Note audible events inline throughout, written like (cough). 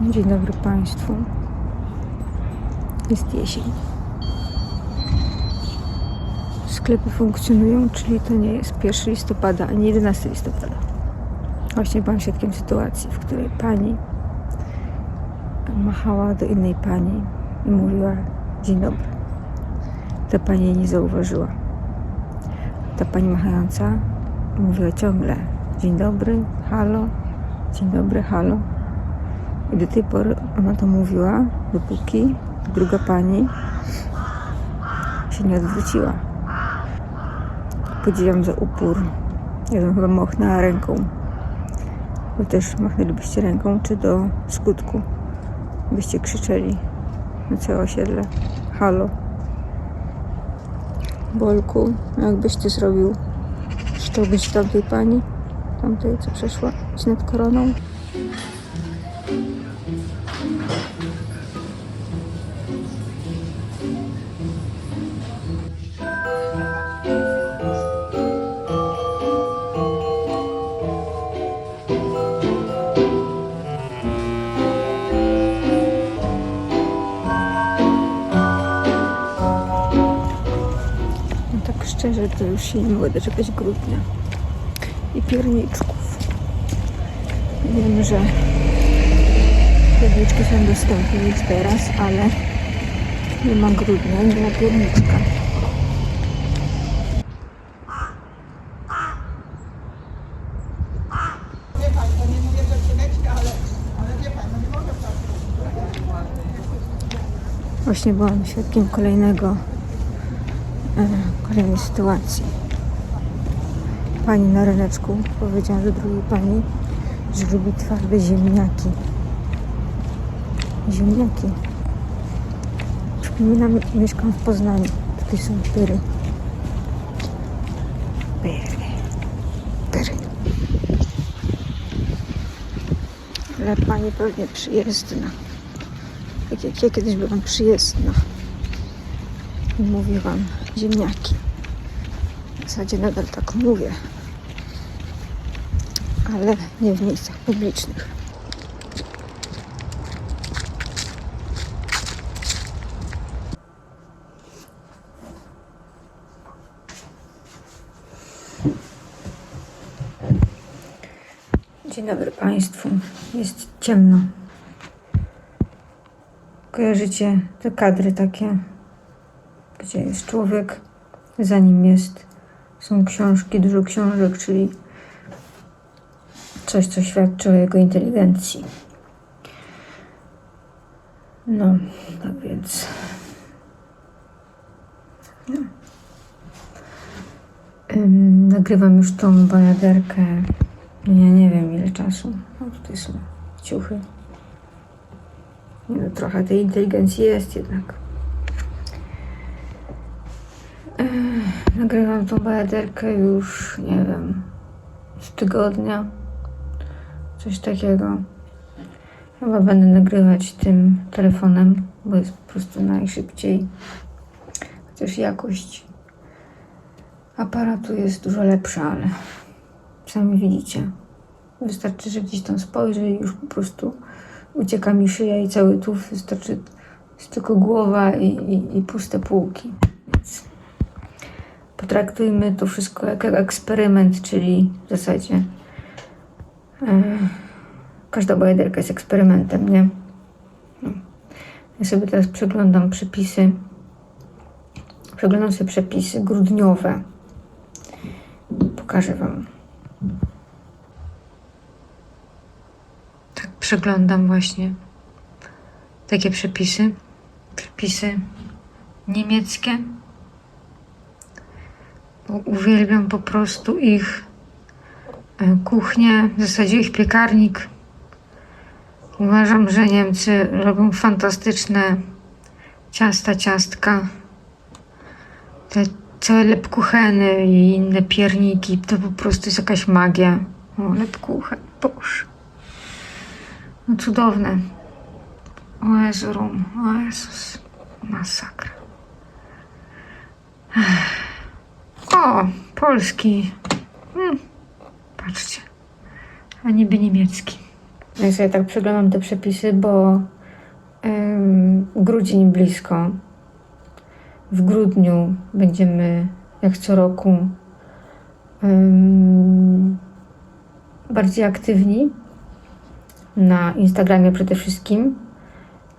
Dzień dobry Państwu. Jest jesień. Sklepy funkcjonują, czyli to nie jest 1 listopada, ani 11 listopada. Właśnie byłam świadkiem sytuacji, w której pani machała do innej pani i mówiła dzień dobry. Ta pani jej nie zauważyła. Ta pani machająca mówiła ciągle dzień dobry, halo, dzień dobry, halo. I do tej pory ona to mówiła, dopóki druga pani się nie odwróciła. Podziwiam za upór. Ja bym chyba machnęła ręką. Wy też machnęlibyście ręką, czy do skutku byście krzyczeli na całe osiedle. Halo. Bolku, jakbyś ty zrobił, szczołbyś tamtej pani, tamtej, co przeszła ci nad koroną? Tak szczerze, to już się nie mogę doczekać grudnia i pierniczków. Wiem, że pierniczki są dostępne już teraz, ale nie ma grudnia, nie ma pierniczka. Właśnie byłam świadkiem kolejnego kolejnej sytuacji. Pani na ryneczku powiedziała do drugiej pani, że lubi twarde ziemniaki. Ziemniaki. Przypominam, mieszkam w Poznaniu. Tutaj są pyry. Pyry. Pyry. Ale pani pewnie przyjezdna. Tak jak ja kiedyś byłam przyjezdna. Mówię wam ziemniaki. W zasadzie nadal tak mówię. Ale nie w miejscach publicznych. Dzień dobry Państwu. Jest ciemno. Kojarzycie te kadry takie, gdzie jest człowiek, za nim jest, są książki, dużo książek, czyli coś, co świadczy o jego inteligencji. No, tak więc. No. Ym, nagrywam już tą bajaderkę. Ja nie wiem ile czasu. No, tutaj są ciuchy. No, trochę tej inteligencji jest jednak. Nagrywam tą bajaderkę już, nie wiem, z tygodnia. Coś takiego. Chyba będę nagrywać tym telefonem, bo jest po prostu najszybciej. Chociaż jakość aparatu jest dużo lepsza, ale sami widzicie. Wystarczy, że gdzieś tam spojrzę i już po prostu ucieka mi szyja i cały tułów. Wystarczy jest tylko głowa i, i, i puste półki. Potraktujmy to wszystko jak eksperyment, czyli w zasadzie e, każda bajaderka jest eksperymentem, nie? No. Ja sobie teraz przeglądam przepisy. Przeglądam sobie przepisy grudniowe. Pokażę Wam. Tak przeglądam właśnie takie przepisy. Przepisy niemieckie. Uwielbiam po prostu ich e, kuchnię, w zasadzie ich piekarnik. Uważam, że Niemcy robią fantastyczne ciasta, ciastka. Te całe lepkucheny i inne pierniki, to po prostu jest jakaś magia. O, lepkuchen, boże. No cudowne. O Jezu, rum, o Jezus. Masakra. Ech. Polski. Hmm. Patrzcie. A niby niemiecki. Ja sobie tak przeglądam te przepisy, bo em, grudzień blisko. W grudniu będziemy, jak co roku, em, bardziej aktywni na Instagramie przede wszystkim,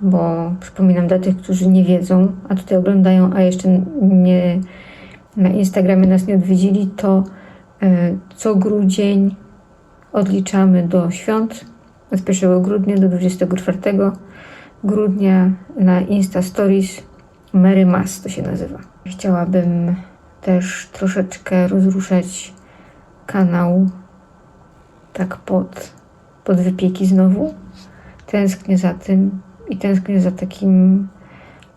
bo przypominam dla tych, którzy nie wiedzą, a tutaj oglądają, a jeszcze nie na Instagramie nas nie odwiedzili, to e, co grudzień odliczamy do świąt od 1 grudnia do 24 grudnia na Insta Stories Mary Mass to się nazywa. Chciałabym też troszeczkę rozruszać kanał tak pod, pod wypieki znowu. Tęsknię za tym i tęsknię za takim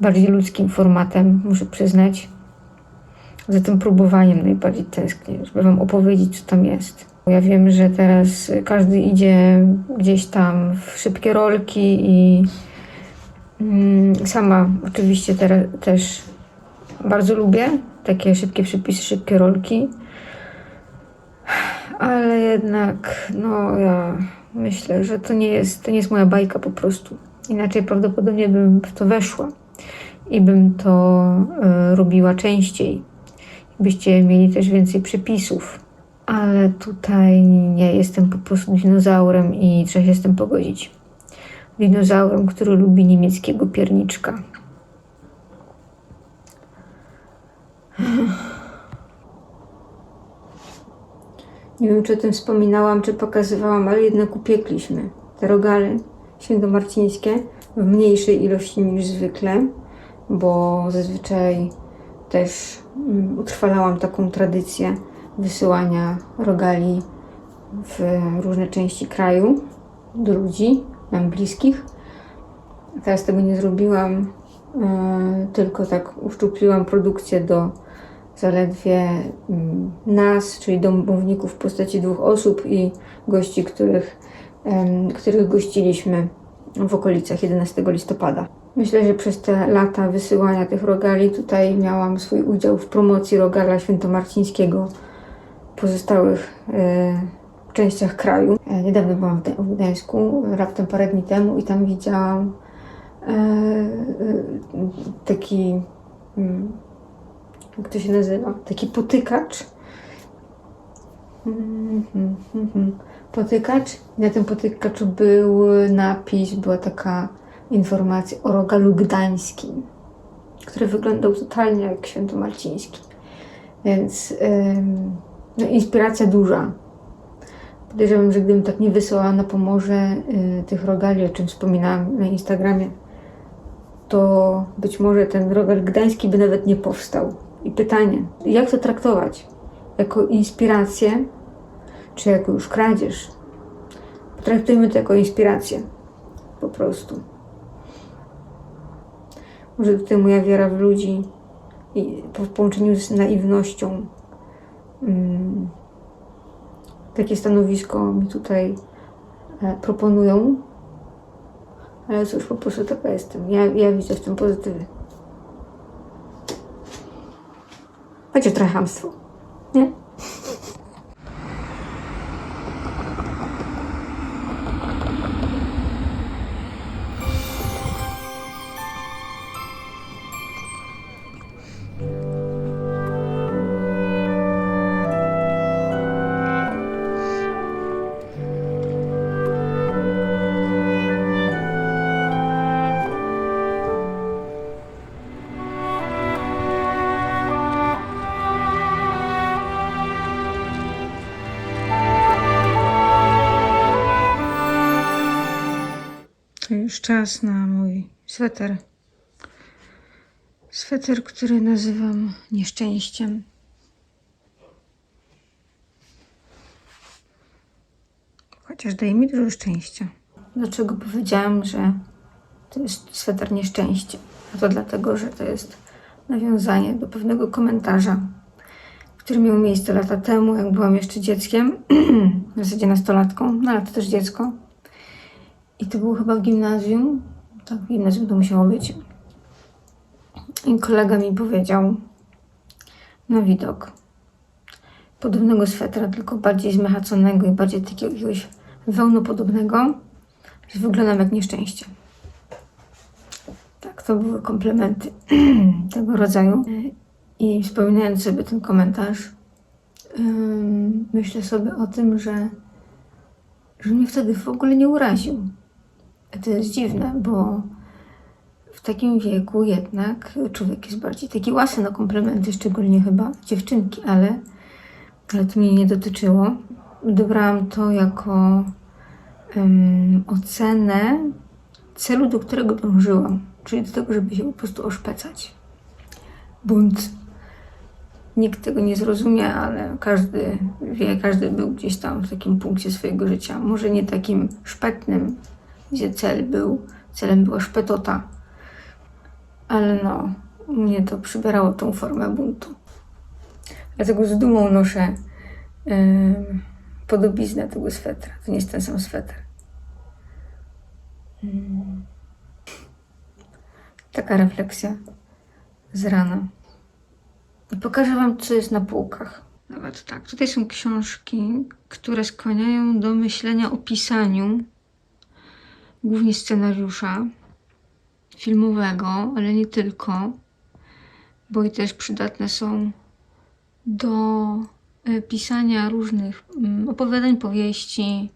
bardziej ludzkim formatem, muszę przyznać. Za tym próbowaniem najbardziej tęsknię, żeby Wam opowiedzieć, co tam jest. Ja wiem, że teraz każdy idzie gdzieś tam w szybkie rolki i mm, sama oczywiście teraz też bardzo lubię takie szybkie przepisy, szybkie rolki. Ale jednak, no ja myślę, że to nie jest, to nie jest moja bajka po prostu. Inaczej prawdopodobnie bym w to weszła i bym to y, robiła częściej. Byście mieli też więcej przepisów. Ale tutaj nie jestem po prostu dinozaurem i trzeba się z tym pogodzić. Dinozaurem, który lubi niemieckiego pierniczka. Nie wiem, czy o tym wspominałam, czy pokazywałam, ale jednak upiekliśmy te rogale świętomarcińskie w mniejszej ilości niż zwykle, bo zazwyczaj też utrwalałam taką tradycję wysyłania rogali w różne części kraju do ludzi nam bliskich. Teraz tego nie zrobiłam, e, tylko tak uszczupliłam produkcję do zaledwie mm, nas, czyli domowników w postaci dwóch osób i gości, których, których gościliśmy w okolicach 11 listopada. Myślę, że przez te lata wysyłania tych rogali tutaj miałam swój udział w promocji rogala świętomarcińskiego w pozostałych e, częściach kraju. E, niedawno byłam w, Gda- w Gdańsku, raptem parę dni temu i tam widziałam e, taki mm, jak to się nazywa? Taki potykacz. Mhm, mhm. Potykacz. I na tym potykaczu był napis, była taka informacja o rogalu gdańskim, który wyglądał totalnie jak świętomarciński. Więc no, inspiracja duża. Podejrzewam, że gdybym tak nie wysłała na Pomorze y, tych rogali, o czym wspominałam na Instagramie, to być może ten rogal gdański by nawet nie powstał. I pytanie, jak to traktować? Jako inspirację, czy jako już kradzież? Traktujmy to jako inspirację. Po prostu. Może tutaj moja wiara w ludzi w połączeniu z naiwnością mm, takie stanowisko mi tutaj e, proponują. Ale cóż, po prostu taka jestem. Ja, ja widzę w tym pozytywy. Chociaż trochę hamstwo. Nie? Czas na mój sweter. Sweter, który nazywam nieszczęściem. Chociaż daje mi dużo szczęścia. Dlaczego powiedziałam, że to jest sweter nieszczęścia? A to dlatego, że to jest nawiązanie do pewnego komentarza, który miał miejsce lata temu, jak byłam jeszcze dzieckiem, (clears throat) w zasadzie nastolatką, no ale to też dziecko. I to było chyba w gimnazjum. Tak, w gimnazjum to musiało być. I kolega mi powiedział na widok podobnego swetra, tylko bardziej zmechaconego i bardziej takiego jakiegoś wełnopodobnego. że wyglądam jak nieszczęście. Tak, to były komplementy (clears throat) tego rodzaju. I wspominając sobie ten komentarz, myślę sobie o tym, że, że mnie wtedy w ogóle nie uraził. To jest dziwne, bo w takim wieku jednak człowiek jest bardziej taki łasy na komplementy, szczególnie chyba dziewczynki, ale, ale to mnie nie dotyczyło. Dobrałam to jako em, ocenę celu, do którego dążyłam, czyli do tego, żeby się po prostu oszpecać. Bunt. Nikt tego nie zrozumie, ale każdy wie, każdy był gdzieś tam w takim punkcie swojego życia. Może nie takim szpetnym, gdzie cel był, celem była szpetota, ale no, mnie to przybierało tą formę buntu. Dlatego z dumą noszę em, podobiznę tego swetra. To nie jest ten sam sweter. Mm. Taka refleksja z rana. I pokażę Wam, co jest na półkach. Nawet tak. Tutaj są książki, które skłaniają do myślenia o pisaniu, głównie scenariusza filmowego, ale nie tylko, bo i też przydatne są do e, pisania różnych mm, opowiadań, powieści.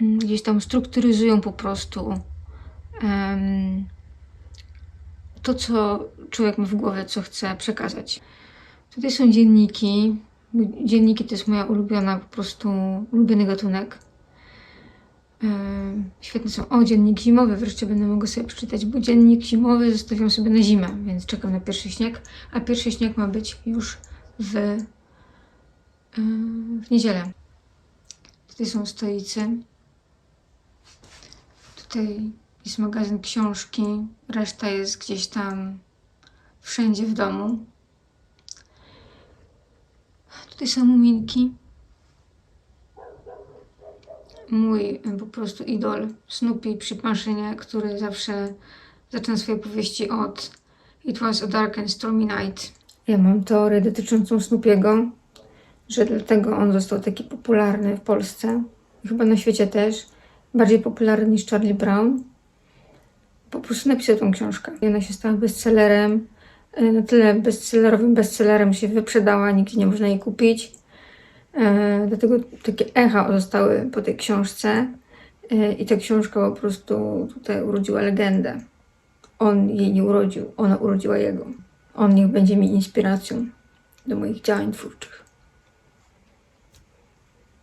Mm, Gdzieś tam strukturyzują po prostu to, co człowiek ma w głowie, co chce przekazać. Tutaj są dzienniki. Dzienniki to jest moja ulubiona, po prostu ulubiony gatunek. Świetne są. O, dziennik zimowy, wreszcie będę mogła sobie przeczytać, bo dziennik zimowy zostawiam sobie na zimę, więc czekam na pierwszy śnieg, a pierwszy śnieg ma być już w, w niedzielę. Tutaj są stoicy. Tutaj jest magazyn książki, reszta jest gdzieś tam wszędzie w domu. Tutaj są muminki. Mój po prostu idol Snoopy przy maszynie, który zawsze zaczyna swoje powieści od It was a dark and stormy night. Ja mam teorię dotyczącą Snoopiego, że dlatego on został taki popularny w Polsce chyba na świecie też, bardziej popularny niż Charlie Brown. Po prostu napisał tą książkę. I ona się stała bestsellerem, e, na tyle bestsellerowym bestsellerem się wyprzedała, nigdzie nie można jej kupić. E, Dlatego takie echa zostały po tej książce e, i ta książka po prostu tutaj urodziła legendę. On jej nie urodził, ona urodziła jego. On niech będzie mi inspiracją do moich działań twórczych.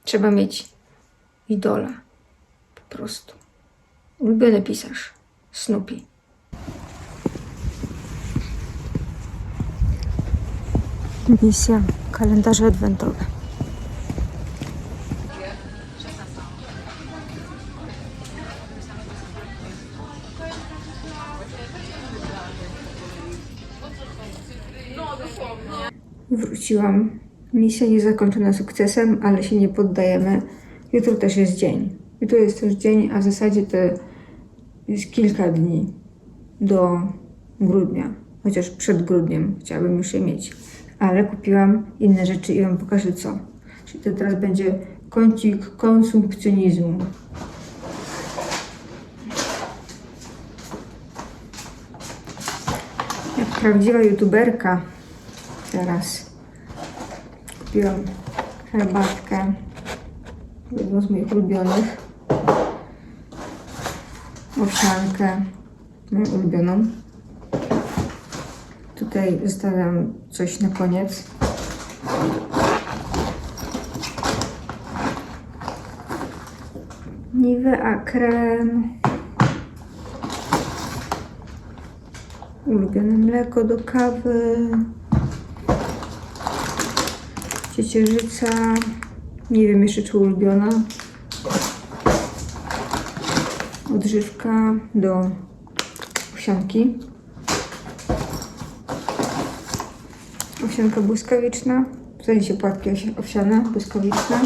Trzeba mieć idola. Po prostu. Ulubiony pisarz. Snoopy. Misja. Kalendarze adwentowe. Wróciłam. Misja nie zakończona sukcesem, ale się nie poddajemy. Jutro też jest dzień. Jutro jest też dzień, a w zasadzie to jest kilka dni do grudnia. Chociaż przed grudniem chciałabym już je mieć. Ale kupiłam inne rzeczy i Wam pokażę co. Czyli to teraz będzie kącik konsumpcjonizmu. Jak prawdziwa youtuberka teraz kupiłam herbatkę, jedną z moich ulubionych, owsiankę, moją ulubioną. Tutaj zostawiam coś na koniec. Nivea krem. Ulubione mleko do kawy. Ciecierzyca. Nie wiem jeszcze czy ulubiona. Odżywka do owsianki. Owsianka błyskawiczna. W sensie płatki owsi- owsiane, błyskawiczne.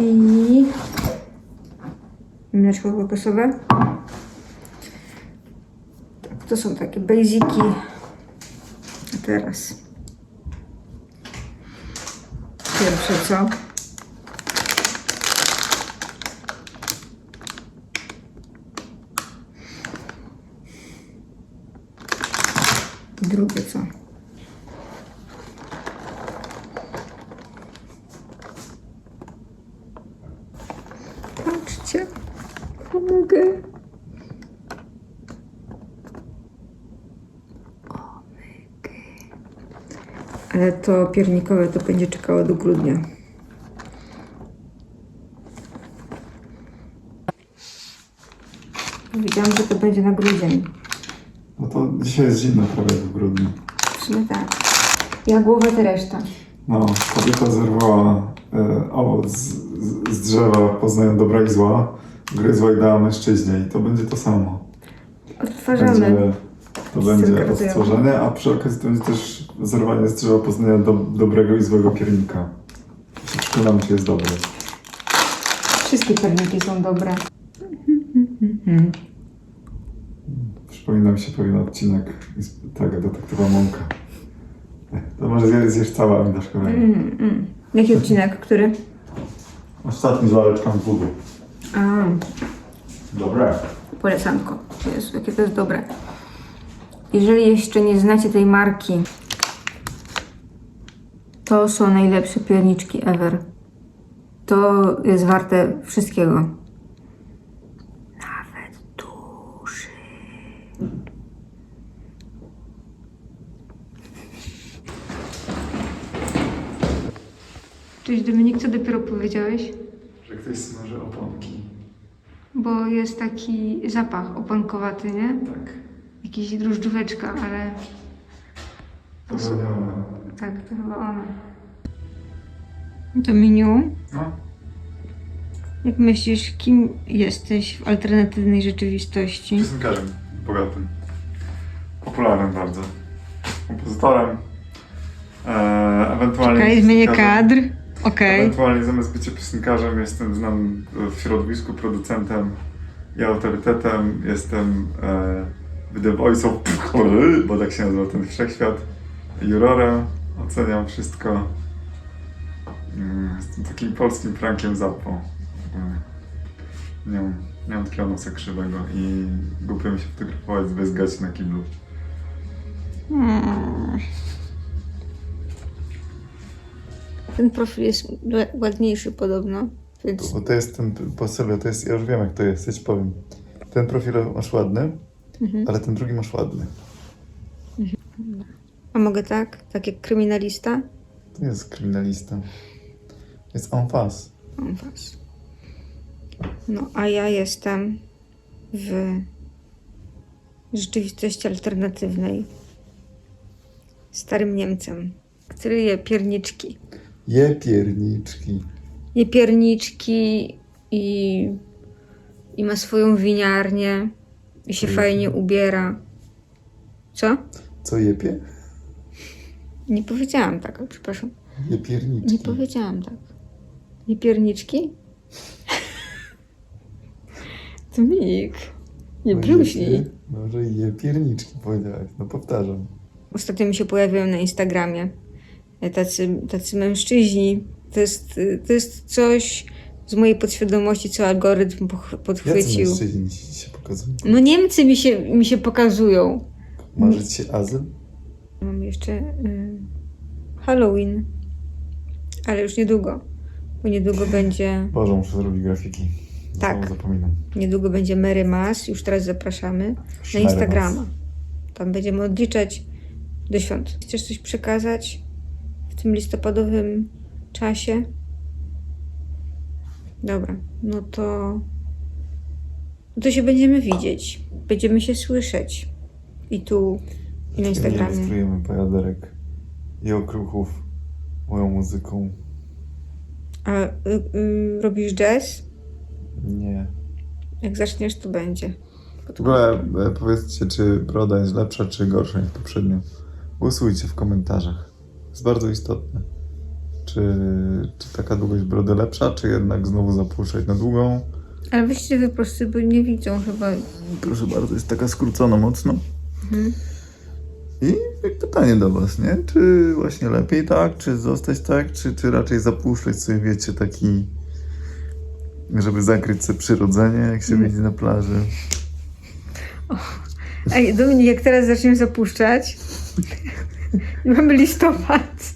I mleczko kokosowe. Tak, to są takie basiki. A teraz pierwszy, co? Drugie, co? Patrzcie, pomogę. To piernikowe to będzie czekało do grudnia. Wiedziałam, że to będzie na grudzień. No to dzisiaj jest zimno prawie w grudniu. W sumie tak. Ja głowę to reszta. No, kobieta zerwała e, owoc z, z- z drzewa, poznając dobra i zła, gryzła i dała mężczyźnie i to będzie to samo. Odtwarzamy. Będzie, to będzie odtworzenie, a przy okazji to będzie też zerwanie z drzewa poznania do, dobrego i złego piernika. Się przekonamy, czy jest dobry. Wszystkie pierniki są dobre. Przypomina mi się pewien odcinek z tego detektywa Monka. To może zje- zjesz całe, a mi dasz kolejny. Mm, mm. Jaki odcinek? Który? Ostatni z laleczkami wody. A, Dobre. polecanko. Jezu, jakie to jest dobre. Jeżeli jeszcze nie znacie tej marki, to są najlepsze pierniczki ever. To jest warte wszystkiego. Nawet duszy. Cześć Dominik, co dopiero powiedziałeś? Że ktoś smaży oponki. Bo jest taki zapach opankowaty, nie? Tak. Jakiś drożdżóweczka, ale To zrobione. tak, to chyba ona. Dominiu, No. jak myślisz, kim jesteś w alternatywnej rzeczywistości? Piosenkarzem bogatym. Popularnym bardzo. Kompozytorem. Eee, ewentualnie. Okej, zmienię kadr. Okej. Ewentualnie zamiast bycia piosenkarzem jestem znanym w środowisku producentem i autorytetem. Jestem e, The Voice of bo tak się nazywa ten wszechświat. Jurorem. Oceniam wszystko. Mm, Jestem takim polskim Frankiem Zappo. Mm. Nie mam, nie mam takiego nosa krzywego i głupio mi się fotografować bez gaci na kiblu. Hmm. Ten profil jest ładniejszy podobno, więc Bo to jest ten, po sobie, to jest, ja już wiem jak to jest, ja ci powiem. Ten profil masz ładny, ale ten drugi masz ładny. A mogę tak? Tak jak kryminalista? To nie jest kryminalista. Jest en face. Mam was. No, a ja jestem w rzeczywistości alternatywnej. Starym Niemcem, który je pierniczki. Je pierniczki. Je pierniczki i, i ma swoją winiarnię i się fajnie ubiera. Co? Co jepie? Nie powiedziałam tak, o, przepraszam. Je pierniczki. Nie powiedziałam tak. Je pierniczki? (laughs) Dominik, nie je- Może je pierniczki powiedziałeś, no powtarzam. Ostatnio mi się pojawiają na Instagramie tacy, tacy mężczyźni. To jest, to jest coś z mojej podświadomości, co algorytm poch- Jacy podchwycił. mężczyźni ci się pokazują? No Niemcy mi się, mi się pokazują. Marzy ci się azyl? Mam jeszcze y, Halloween, ale już niedługo, bo niedługo będzie, Boże, muszę zrobić grafiki. Tak. Znowu zapominam. niedługo będzie Mary Mass, już teraz zapraszamy na Szmery Instagrama. was. Tam będziemy odliczać do świąt. Chcesz coś przekazać w tym listopadowym czasie? Dobra, no to. No to się będziemy widzieć. Będziemy się słyszeć. I tu, i na Instagramie. ilustrujemy pojaderek i okruchów moją muzyką. A y, y, robisz jazz? Nie. Jak zaczniesz, to będzie. W ogóle e, powiedzcie, czy broda jest lepsza, czy gorsza niż poprzednio. Głosujcie w komentarzach. Jest bardzo istotne. Czy, czy taka długość brody lepsza, czy jednak znowu zapuszczać na długą? Ale weźcie wy po prostu, bo nie widzą chyba. Proszę bardzo, jest taka skrócona mocno. Mhm. I pytanie do Was, nie? Czy właśnie lepiej tak, czy zostać tak, czy, czy raczej zapuszczać sobie, wiecie, taki, żeby zakryć sobie przyrodzenie, jak się widzi na plaży. Ej, Dominik, jak teraz zaczniemy zapuszczać, (laughs) Mamy listopad.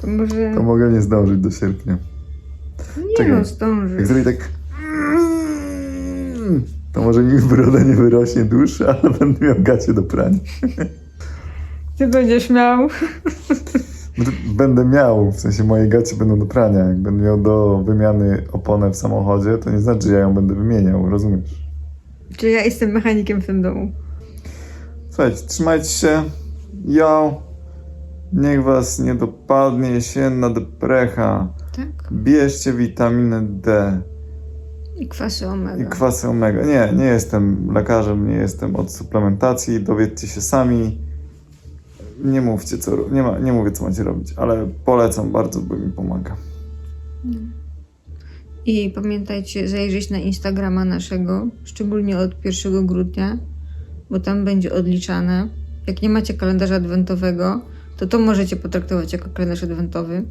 To może... To mogę nie zdążyć do sierpnia. nie czekaj. no, Jak zdążysz. zrobię tak... To może mi broda nie wyrośnie dłuższa, ale będę miał gacie do prania. Ty będziesz miał... No Będę miał, w sensie moje gacie będą do prania. Jak będę miał do wymiany oponę w samochodzie, to nie znaczy, że ja ją będę wymieniał, rozumiesz? Czy ja jestem mechanikiem w tym domu. Słuchajcie, trzymajcie się. Jo. Niech was nie dopadnie jesienna deprecha. Tak? Bierzcie witaminę D I kwasy omega. i kwasy omega. Nie, nie jestem lekarzem, nie jestem od suplementacji. Dowiedzcie się sami. Nie mówcie co, ro- nie, ma, nie mówię co macie robić, ale polecam bardzo, bo mi pomaga. I pamiętajcie zajrzeć na Instagrama naszego, szczególnie od 1 grudnia, bo tam będzie odliczane. Jak nie macie kalendarza adwentowego, to to możecie potraktować jako kalendarz adwentowy.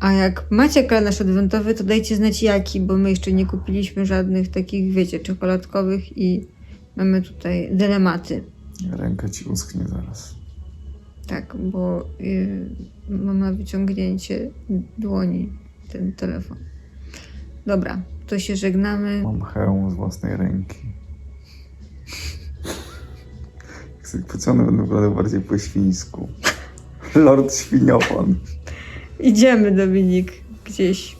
A jak macie kalendarz adwentowy, to dajcie znać jaki, bo my jeszcze nie kupiliśmy żadnych takich, wiecie, czekoladkowych i mamy tutaj dylematy. Ręka ci uschnie zaraz. Tak, bo y, mam na wyciągnięcie dłoni ten telefon. Dobra, to się żegnamy. Mam hełm z własnej ręki. Pociągnę, będę wyglądał bardziej po świńsku. (laughs) Lord Świniopon. Idziemy, Dominik, gdzieś.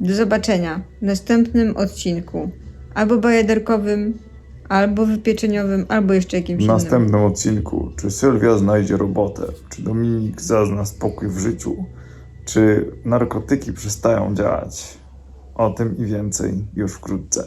Do zobaczenia w następnym odcinku. Albo bajaderkowym, albo wypieczeniowym, albo jeszcze jakimś W innym. następnym odcinku, czy Sylwia znajdzie robotę, czy Dominik zazna spokój w życiu, czy narkotyki przestają działać. O tym i więcej już wkrótce.